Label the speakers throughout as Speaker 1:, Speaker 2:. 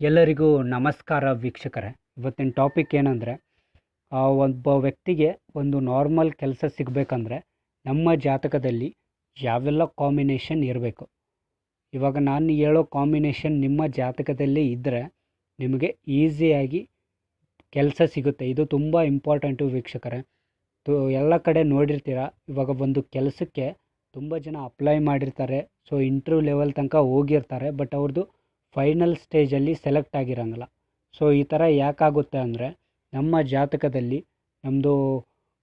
Speaker 1: ಎಲ್ಲರಿಗೂ ನಮಸ್ಕಾರ ವೀಕ್ಷಕರೇ. ಇವತ್ತಿನ ಟಾಪಿಕ್ ಏನಂದರೆ ಒಬ್ಬ ವ್ಯಕ್ತಿಗೆ ಒಂದು ನಾರ್ಮಲ್ ಕೆಲಸ ಸಿಗಬೇಕಂದ್ರೆ ನಮ್ಮ ಜಾತಕದಲ್ಲಿ ಯಾವೆಲ್ಲ ಕಾಂಬಿನೇಷನ್ ಇರಬೇಕು? ಇವಾಗ ನಾನು ಹೇಳೋ ಕಾಂಬಿನೇಷನ್ ನಿಮ್ಮ ಜಾತಕದಲ್ಲಿ ಇದ್ದರೆ ನಿಮಗೆ ಈಸಿಯಾಗಿ ಕೆಲಸ ಸಿಗುತ್ತೆ. ಇದು ತುಂಬ ಇಂಪಾರ್ಟೆಂಟು ವೀಕ್ಷಕರೇ. ತು, ಎಲ್ಲ ಕಡೆ ನೋಡಿರ್ತೀರ, ಇವಾಗ ಒಂದು ಕೆಲಸಕ್ಕೆ ತುಂಬ ಜನ ಅಪ್ಲೈ ಮಾಡಿರ್ತಾರೆ. ಸೊ ಇಂಟ್ರ್ಯೂ ಲೆವೆಲ್ ತನಕ ಹೋಗಿರ್ತಾರೆ. ಬಟ್ ಅವ್ರದ್ದು ಫೈನಲ್ ಸ್ಟೇಜಲ್ಲಿ ಸೆಲೆಕ್ಟ್ ಆಗಿರೋಂಗಿಲ್ಲ. ಸೊ, ಈ ಥರ ಯಾಕಾಗುತ್ತೆ ಅಂದರೆ, ನಮ್ಮ ಜಾತಕದಲ್ಲಿ ನಮ್ಮದು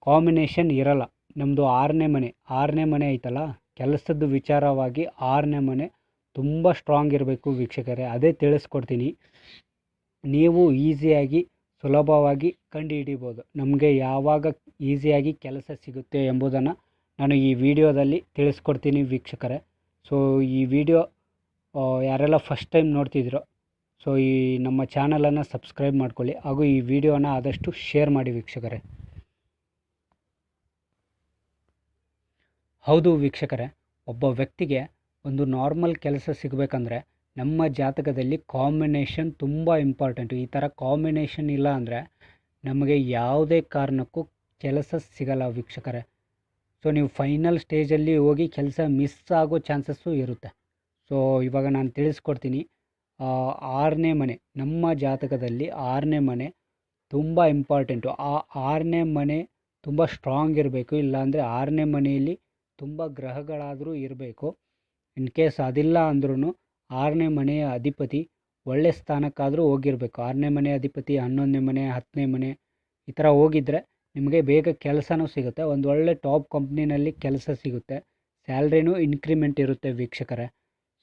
Speaker 1: ಕಾಂಬಿನೇಷನ್ ಇರಲ್ಲ. ನಮ್ಮದು ಆರನೇ ಮನೆ ಆರನೇ ಮನೆ ಐತಲ್ಲ ಕೆಲಸದ ವಿಚಾರವಾಗಿ ಆರನೇ ಮನೆ ತುಂಬ ಸ್ಟ್ರಾಂಗ್ ಇರಬೇಕು ವೀಕ್ಷಕರೇ. ಅದೇ ತಿಳಿಸ್ಕೊಡ್ತೀನಿ. ನೀವು ಈಸಿಯಾಗಿ, ಸುಲಭವಾಗಿ ಕಂಡುಹಿಡಿಬೋದು. ನಮಗೆ ಯಾವಾಗ ಈಸಿಯಾಗಿ ಕೆಲಸ ಸಿಗುತ್ತೆ ಎಂಬುದನ್ನು ನಾನು ಈ ವಿಡಿಯೋದಲ್ಲಿ ತಿಳಿಸ್ಕೊಡ್ತೀನಿ ವೀಕ್ಷಕರೇ. ಸೊ, ಈ ವಿಡಿಯೋ ಯಾರೆಲ್ಲ ಫಸ್ಟ್ ಟೈಮ್ ನೋಡ್ತಿದ್ದೀರೋ ಸೊ ಈ ನಮ್ಮ ಚಾನಲನ್ನು ಸಬ್ಸ್ಕ್ರೈಬ್ ಮಾಡ್ಕೊಳ್ಳಿ. ಹಾಗೂ ಈ ವಿಡಿಯೋನ ಆದಷ್ಟು ಶೇರ್ ಮಾಡಿ ವೀಕ್ಷಕರೇ. ಹೌದು ವೀಕ್ಷಕರೇ, ಒಬ್ಬ ವ್ಯಕ್ತಿಗೆ ಒಂದು ನಾರ್ಮಲ್ ಕೆಲಸ ಸಿಗಬೇಕಂದ್ರೆ ನಮ್ಮ ಜಾತಕದಲ್ಲಿ ಕಾಂಬಿನೇಷನ್ ತುಂಬ ಇಂಪಾರ್ಟೆಂಟು ಈ ಥರ ಕಾಂಬಿನೇಷನ್ ಇಲ್ಲ ಅಂದರೆ ನಮಗೆ ಯಾವುದೇ ಕಾರಣಕ್ಕೂ ಕೆಲಸ ಸಿಗಲ್ಲ ವೀಕ್ಷಕರೇ. ಸೊ ನೀವು ಫೈನಲ್ ಸ್ಟೇಜಲ್ಲಿ ಹೋಗಿ ಕೆಲಸ ಮಿಸ್ ಆಗೋ ಚಾನ್ಸಸ್ಸು ಇರುತ್ತೆ. ಸೊ, ಇವಾಗ ನಾನು ತಿಳಿಸ್ಕೊಡ್ತೀನಿ. ಆರನೇ ಮನೆ, ನಮ್ಮ ಜಾತಕದಲ್ಲಿ ಆರನೇ ಮನೆ ತುಂಬ ಇಂಪಾರ್ಟೆಂಟು ಆ ಆರನೇ ಮನೆ ತುಂಬ ಸ್ಟ್ರಾಂಗ್ ಇರಬೇಕು. ಇಲ್ಲಾಂದರೆ ಆರನೇ ಮನೆಯಲ್ಲಿ ತುಂಬ ಗ್ರಹಗಳಾದರೂ ಇರಬೇಕು. ಇನ್ ಕೇಸ್ ಅದಿಲ್ಲ ಅಂದ್ರೂ ಆರನೇ ಮನೆಯ ಅಧಿಪತಿ ಒಳ್ಳೆ ಸ್ಥಾನಕ್ಕಾದರೂ ಹೋಗಿರಬೇಕು. ಆರನೇ ಮನೆ ಅಧಿಪತಿ, ಹನ್ನೊಂದನೇ ಮನೆ, ಹತ್ತನೇ ಮನೆ, ಈ ಥರ ಹೋಗಿದ್ರೆ ನಿಮಗೆ ಬೇಗ ಕೆಲಸನೂ ಸಿಗುತ್ತೆ. ಒಂದು ಒಳ್ಳೆ ಟಾಪ್ ಕಂಪ್ನಿನಲ್ಲಿ ಕೆಲಸ ಸಿಗುತ್ತೆ. ಸ್ಯಾಲ್ರಿನೂ ಇನ್ಕ್ರಿಮೆಂಟ್ ಇರುತ್ತೆ ವೀಕ್ಷಕರೇ.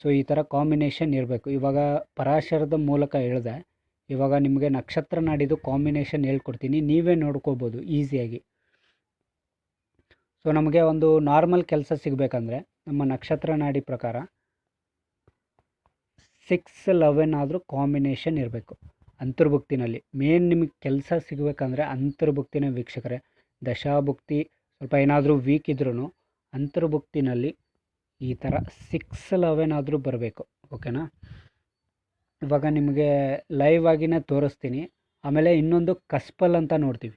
Speaker 1: ಸೊ, ಈ ಥರ ಕಾಂಬಿನೇಷನ್ ಇರಬೇಕು. ಇವಾಗ ಪರಾಶರದ ಮೂಲಕ ಹೇಳಿದೆ, ಇವಾಗ ನಿಮಗೆ ನಕ್ಷತ್ರ ನಾಡಿದು ಕಾಂಬಿನೇಷನ್ ಹೇಳ್ಕೊಡ್ತೀನಿ. ನೀವೇ ನೋಡ್ಕೋಬೋದು ಈಸಿಯಾಗಿ ಸೊ, ನಮಗೆ ಒಂದು ನಾರ್ಮಲ್ ಕೆಲಸ ಸಿಗಬೇಕಂದ್ರೆ, ನಮ್ಮ ನಕ್ಷತ್ರ ನಾಡಿ ಪ್ರಕಾರ ಸಿಕ್ಸ್ ಲೆವೆನ್ ಆದರೂ ಕಾಂಬಿನೇಷನ್ ಇರಬೇಕು, ಅಂತರ್ಭುಕ್ತಿನಲ್ಲಿ. ಮೇನ್ ನಿಮಗೆ ಕೆಲಸ ಸಿಗಬೇಕಂದ್ರೆ ಅಂತರ್ಭುಕ್ತಿನ ವೀಕ್ಷಕರೇ. ದಶಾಭುಕ್ತಿ, ಸ್ವಲ್ಪ ಏನಾದರೂ ವೀಕ್ ಇದ್ರೂ ಅಂತರ್ಭುಕ್ತಿನಲ್ಲಿ ಈ ಥರ ಸಿಕ್ಸ್ ಲೆವೆನ್ ಆದರೂ ಬರಬೇಕು ಓಕೆನಾ ಇವಾಗ ನಿಮಗೆ ಲೈವ್ ಆಗಿನೇ ತೋರಿಸ್ತೀನಿ. ಆಮೇಲೆ ಇನ್ನೊಂದು ಕಸ್ಪಲ್ ಅಂತ ನೋಡ್ತೀವಿ.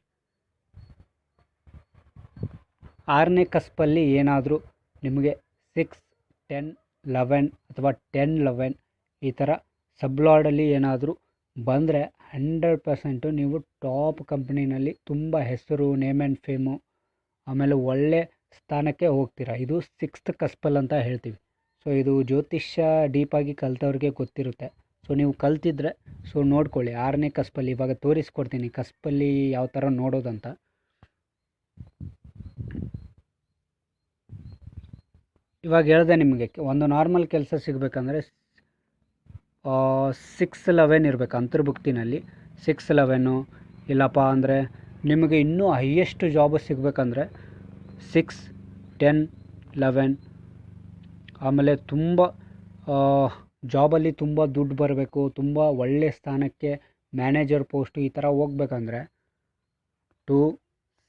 Speaker 1: ಆರನೇ ಕಸ್ಪಲ್ಲಿ ಏನಾದರೂ ನಿಮಗೆ ಸಿಕ್ಸ್ ಟೆನ್ ಲೆವೆನ್ ಅಥವಾ ಟೆನ್ ಲೆವೆನ್ ಈ ಥರ ಸಬ್ಲಾಡಲ್ಲಿ ಏನಾದರೂ ಬಂದರೆ ಹಂಡ್ರೆಡ್ ಪರ್ಸೆಂಟು ನೀವು ಟಾಪ್ ಕಂಪ್ನಿನಲ್ಲಿ ತುಂಬ ಹೆಸರು ನೇಮ್ ಆ್ಯಂಡ್ ಫೇಮು ಆಮೇಲೆ ಒಳ್ಳೆ ಸ್ಥಾನಕ್ಕೆ ಹೋಗ್ತೀರಾ? ಇದು ಸಿಕ್ಸ್ತ್ ಕಸ್ಪಲ್ ಅಂತ ಹೇಳ್ತೀವಿ. ಸೊ ಇದು ಜ್ಯೋತಿಷ್ಯ ಡೀಪಾಗಿ ಕಲ್ತವ್ರಿಗೆ ಗೊತ್ತಿರುತ್ತೆ. ಸೊ ನೀವು ಕಲ್ತಿದ್ರೆ ಸೊ ನೋಡ್ಕೊಳ್ಳಿ. ಆರನೇ ಕಸ್ಪಲ್ಲಿ ಇವಾಗ ತೋರಿಸ್ಕೊಡ್ತೀನಿ. ಕಸ್ಪಲ್ಲಿ ಯಾವ ಥರ ನೋಡೋದಂತ. ಇವಾಗ ಹೇಳಿದೆ ನಿಮಗೆ, ಒಂದು ನಾರ್ಮಲ್ ಕೆಲಸ ಸಿಗಬೇಕಂದ್ರೆ ಸಿಕ್ಸ್ ಲೆವೆನ್ ಇರಬೇಕು, ಅಂತರ್ಭುಕ್ತಿನಲ್ಲಿ. ಸಿಕ್ಸ್ ಲೆವೆನ್ನು ಇಲ್ಲಪ್ಪ ಅಂದರೆ, ನಿಮಗೆ ಇನ್ನೂ ಹೈಯೆಸ್ಟ್ ಜಾಬ್ ಸಿಗಬೇಕಂದ್ರೆ ಸಿಕ್ಸ್, ಟೆನ್, ಲೆವೆನ್. ಆಮೇಲೆ ತುಂಬ ಜಾಬಲ್ಲಿ ತುಂಬ ದುಡ್ಡು ಬರಬೇಕು, ತುಂಬ ಒಳ್ಳೆಯ ಸ್ಥಾನಕ್ಕೆ ಮ್ಯಾನೇಜರ್ ಪೋಸ್ಟು ಈ ಥರ ಹೋಗ್ಬೇಕಂದ್ರೆ ಟೂ,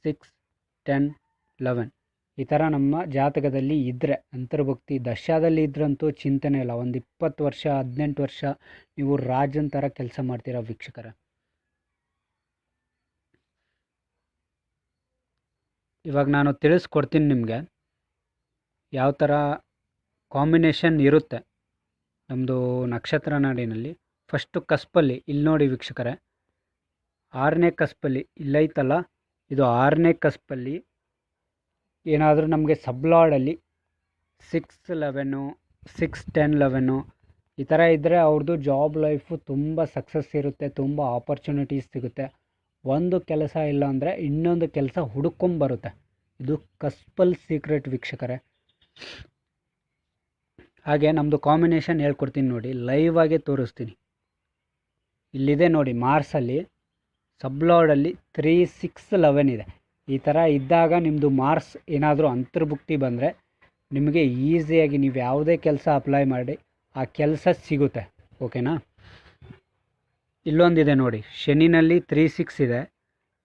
Speaker 1: ಸಿಕ್ಸ್, ಟೆನ್, ಲೆವೆನ್. ಈ ಥರ ನಮ್ಮ ಜಾತಕದಲ್ಲಿ ಇದ್ದರೆ ಅಂತರ್ಭಕ್ತಿ ದಶಾದಲ್ಲಿ ಇದ್ರಂತೂ ಚಿಂತನೆ ಇಲ್ಲ. ಒಂದು ಇಪ್ಪತ್ತು ವರ್ಷ, ಹದಿನೆಂಟು ವರ್ಷ ನೀವು ರಾಜನ ಥರ ಕೆಲಸ ಮಾಡ್ತೀರ ವೀಕ್ಷಕರ? ಇವಾಗ ನಾನು ತಿಳಿಸ್ಕೊಡ್ತೀನಿ ನಿಮಗೆ. ಯಾವ ಥರ ಕಾಂಬಿನೇಷನ್ ಇರುತ್ತೆ ನಮ್ಮದು ನಕ್ಷತ್ರ ನಾಡಿನಲ್ಲಿ. ಫಸ್ಟು ಕಸ್ಪಲ್ಲಿ ಇಲ್ಲಿ ನೋಡಿ ವೀಕ್ಷಕರೇ. ಆರನೇ ಕಸ್ಪಲ್ಲಿ, ಇಲ್ಲೈತಲ್ಲ? ಇದು ಆರನೇ ಕಸ್ಪಲ್ಲಿ. ಏನಾದರೂ ನಮಗೆ ಸಬ್ಲಾಡಲ್ಲಿ six eleven six ten eleven ಈ ಥರ ಇದ್ದರೆ ಅವ್ರದ್ದು ಜಾಬ್ ಲೈಫು ತುಂಬ ಸಕ್ಸಸ್ ಇರುತ್ತೆ, ತುಂಬ ಆಪರ್ಚುನಿಟೀಸ್ ಸಿಗುತ್ತೆ. ಒಂದು ಕೆಲಸ ಇಲ್ಲ ಅಂದರೆ ಇನ್ನೊಂದು ಕೆಲಸ ಹುಡುಕೊಂಬರುತ್ತೆ ಇದು ಕಸ್ಪಲ್ ಸೀಕ್ರೆಟ್ ವೀಕ್ಷಕರೇ. ಹಾಗೆ ನಮ್ಮದು ಕಾಂಬಿನೇಷನ್ ಹೇಳ್ಕೊಡ್ತೀನಿ ನೋಡಿ ಲೈವ್ ಆಗೇ ತೋರಿಸ್ತೀನಿ. ಇಲ್ಲಿದೆ ನೋಡಿ ಮಾರ್ಸಲ್ಲಿ ಸಬ್ಲಾಡಲ್ಲಿ ತ್ರೀ ಸಿಕ್ಸ್ ಲೆವೆನ್ ಇದೆ. ಈ ಥರ ಇದ್ದಾಗ ನಿಮ್ಮದು ಮಾರ್ಸ್ ಏನಾದರೂ ಅಂತರ್ಭುಕ್ತಿ ಬಂದರೆ ನಿಮಗೆ ಈಸಿಯಾಗಿ ನೀವು ಯಾವುದೇ ಕೆಲಸ ಅಪ್ಲೈ ಮಾಡಿ, ಆ ಕೆಲಸ ಸಿಗುತ್ತೆ. ಓಕೆನಾ ಇಲ್ಲೊಂದಿದೆ ನೋಡಿ, ಶನಿನಲ್ಲಿ ತ್ರೀ ಸಿಕ್ಸ್ ಇದೆ.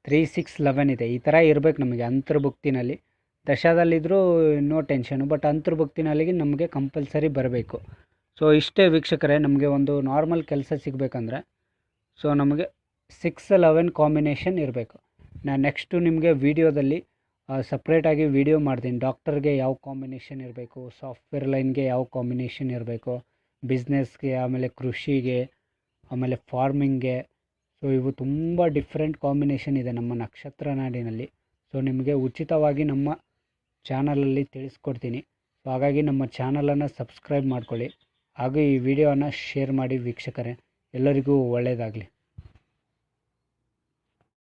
Speaker 1: ತ್ರೀ ಸಿಕ್ಸ್ ಲೆವೆನ್ ಇದೆ. ಈ ಥರ ಇರಬೇಕು ನಮಗೆ ಅಂತರ್ಭುಕ್ತಿನಲ್ಲಿ. ದಶದಲ್ಲಿದ್ದರೂ ನೋ ಟೆನ್ಷನು, ಬಟ್ ಅಂತರ್ಭುಕ್ತಿನಲ್ಲಿ ನಮಗೆ ಕಂಪಲ್ಸರಿ ಬರಬೇಕು. ಸೊ, ಇಷ್ಟೇ ವೀಕ್ಷಕರೇ, ನಮಗೆ ಒಂದು ನಾರ್ಮಲ್ ಕೆಲಸ ಸಿಗಬೇಕಂದ್ರೆ, ಸೊ, ನಮಗೆ ಸಿಕ್ಸ್ ಲೆವೆನ್ ಕಾಂಬಿನೇಷನ್ ಇರಬೇಕು. ನಾನು ನೆಕ್ಸ್ಟು ನಿಮಗೆ ವೀಡಿಯೋದಲ್ಲಿ ಸಪ್ರೇಟಾಗಿ ವೀಡಿಯೋ ಮಾಡ್ತೀನಿ. ಡಾಕ್ಟರ್ಗೆ ಯಾವ ಕಾಂಬಿನೇಷನ್ ಇರಬೇಕು, ಸಾಫ್ಟ್ವೇರ್ ಲೈನ್ಗೆ ಯಾವ ಕಾಂಬಿನೇಷನ್ ಇರಬೇಕು, ಬಿಸ್ನೆಸ್ಗೆ, ಆಮೇಲೆ ಕೃಷಿಗೆ, ಆಮೇಲೆ ಫಾರ್ಮಿಂಗ್ಗೆ ಸೊ ಇವು ತುಂಬ ಡಿಫ್ರೆಂಟ್ ಕಾಂಬಿನೇಷನ್ ಇದೆ ನಮ್ಮ ನಕ್ಷತ್ರ ನಾಡಿನಲ್ಲಿ. ಸೊ ನಿಮಗೆ ಉಚಿತವಾಗಿ ನಮ್ಮ ಚಾನಲಲ್ಲಿ ತಿಳಿಸ್ಕೊಡ್ತೀನಿ. ಸೊ ಹಾಗಾಗಿ ನಮ್ಮ ಚಾನಲನ್ನು ಸಬ್ಸ್ಕ್ರೈಬ್ ಮಾಡ್ಕೊಳ್ಳಿ. ಹಾಗೂ ಈ ವಿಡಿಯೋನ ಶೇರ್ ಮಾಡಿ ವೀಕ್ಷಕರೇ. ಎಲ್ಲರಿಗೂ ಒಳ್ಳೆಯದಾಗಲಿ